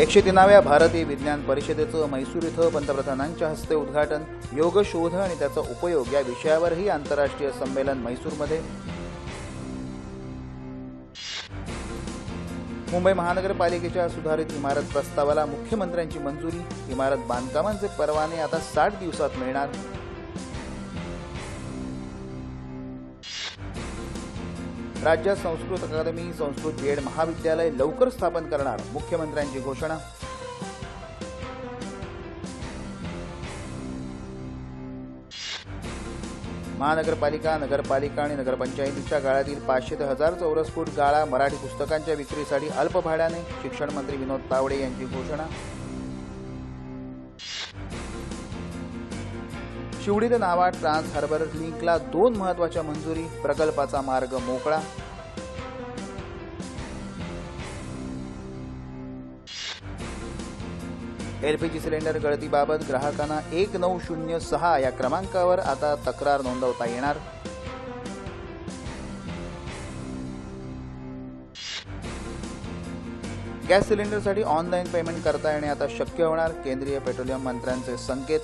एकशे तीनाव्या भारतीय विज्ञान परिषदेचं म्हैसूर इथं पंतप्रधानांच्या हस्ते उद्घाटन योग शोध आणि त्याचा उपयोग या विषयावरही आंतरराष्ट्रीय संमेलन म्हैसूरमध्ये. मुंबई महानगरपालिकेच्या सुधारित इमारत प्रस्तावाला मुख्यमंत्र्यांची मंजुरी इमारत बांधकामांचे परवाने आता साठ दिवसात मिळणार. राज्यात संस्कृत अकादमी संस्कृत जेड महाविद्यालय लवकर स्थापन करणार मुख्यमंत्र्यांची घोषणा. महानगरपालिका नगरपालिका आणि नगरपंचायतीच्या गाळ्यातील पाचशे ते हजार चौरस फूट गाळा मराठी पुस्तकांच्या विक्रीसाठी अल्प भाड्याने शिक्षण मंत्री विनोद तावडे यांची घोषणा. शिवडी ते नावा ट्रान्स हार्बर लिंकला दोन महत्त्वाच्या मंजुरी प्रकल्पाचा मार्ग मोकळा. एलपीजी सिलेंडर गळतीबाबत ग्राहकांना एक नऊ शून्य सहा या क्रमांकावर आता तक्रार नोंदवता येणार. गॅस सिलेंडरसाठी ऑनलाईन पेमेंट करता येणे आता शक्य होणार केंद्रीय पेट्रोलियम मंत्र्यांचे संकेत.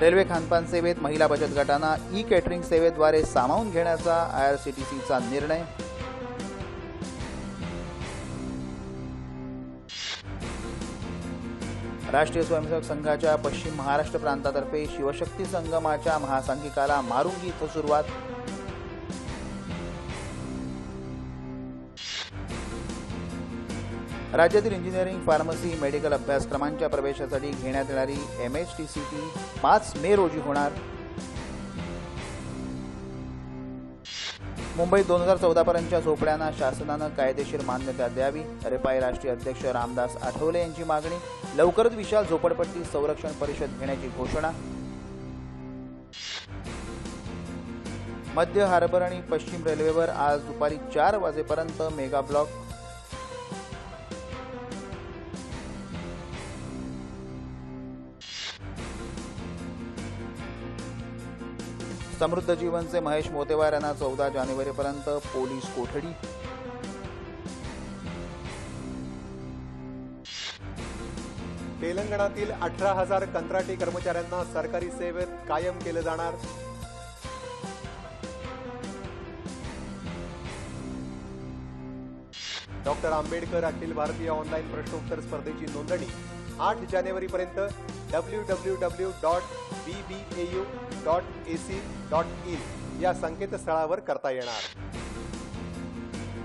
रेल्वे खानपान सेवेत महिला बचत गटांना ई कॅटरिंग सेवेद्वारे सामावून घेण्याचा आयआरसीटीसीचा निर्णय. राष्ट्रीय स्वयंसेवक संघाच्या पश्चिम महाराष्ट्र प्रांतातर्फे शिवशक्ती संगमाच्या महासांघिकाला मारुंगी इथं सुरुवात. राज्यातील इंजिनिअरिंग फार्मसी मेडिकल अभ्यासक्रमांच्या प्रवेशासाठी घेण्यात येणारी M H T C T पाच मे रोजी होणार. मुंबईत दोन हजार चौदापर्यंतच्या झोपड्यांना शासनानं कायदेशीर मान्यता द्यावी. रिपाई राष्ट्रीय अध्यक्ष रामदास आठवले यांची मागणी. लवकरच विशाल झोपडपट्टी संरक्षण परिषद घेण्याची घोषणा. मध्य हार्बर आणि पश्चिम रेल्वेवर आज दुपारी चार वाजेपर्यंत मेगा ब्लॉक समृद्ध जीवनचे महेश मोतेवार यांना चौदा जानेवारीपर्यंत पोलीस कोठडी. तेलंगणातील अठरा हजार कंत्राटी कर्मचाऱ्यांना सरकारी सेवेत कायम केलं जाणार. डॉक्टर आंबेडकर अखिल भारतीय ऑनलाईन प्रश्नोत्तर स्पर्धेची नोंदणी आठ जानेवारीपर्यंत W W W dot B B A U dot A C dot in या संकेतस्थळावर करता येणार.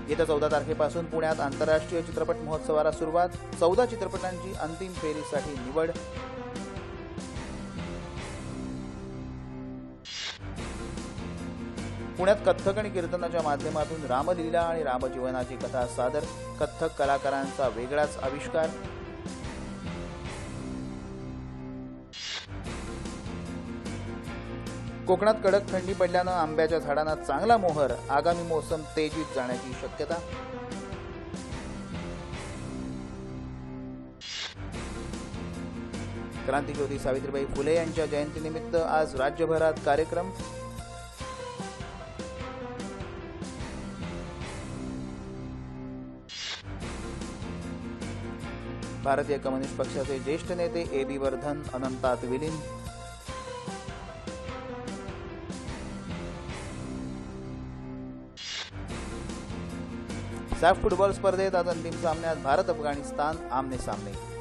येत्या चौदा तारखेपासून पुण्यात आंतरराष्ट्रीय चित्रपट महोत्सवाला सुरुवात. चौदा चित्रपटांची अंतिम फेरीसाठी निवड. पुण्यात कथ्थक आणि कीर्तनाच्या माध्यमातून रामलीला आणि रामजीवनाची कथा सादर. कथ्थक कलाकारांचा वेगळाच आविष्कार. कोकणात कडक थंडी पडल्यानं आंब्याच्या झाडांना चांगला मोहर आगामी मोसम तेजीत जाण्याची शक्यता. क्रांतिज्योती सावित्रीबाई फुले यांच्या जयंतीनिमित्त आज राज्यभरात कार्यक्रम. भारतीय कम्युनिस्ट पक्षाचे ज्येष्ठ नेते ए बी वर्धन अनंतात विलीन. सॅफ फुटबॉल स्पर्धेत आज अंतिम सामन्यात भारत अफगाणिस्तान आमने सामने.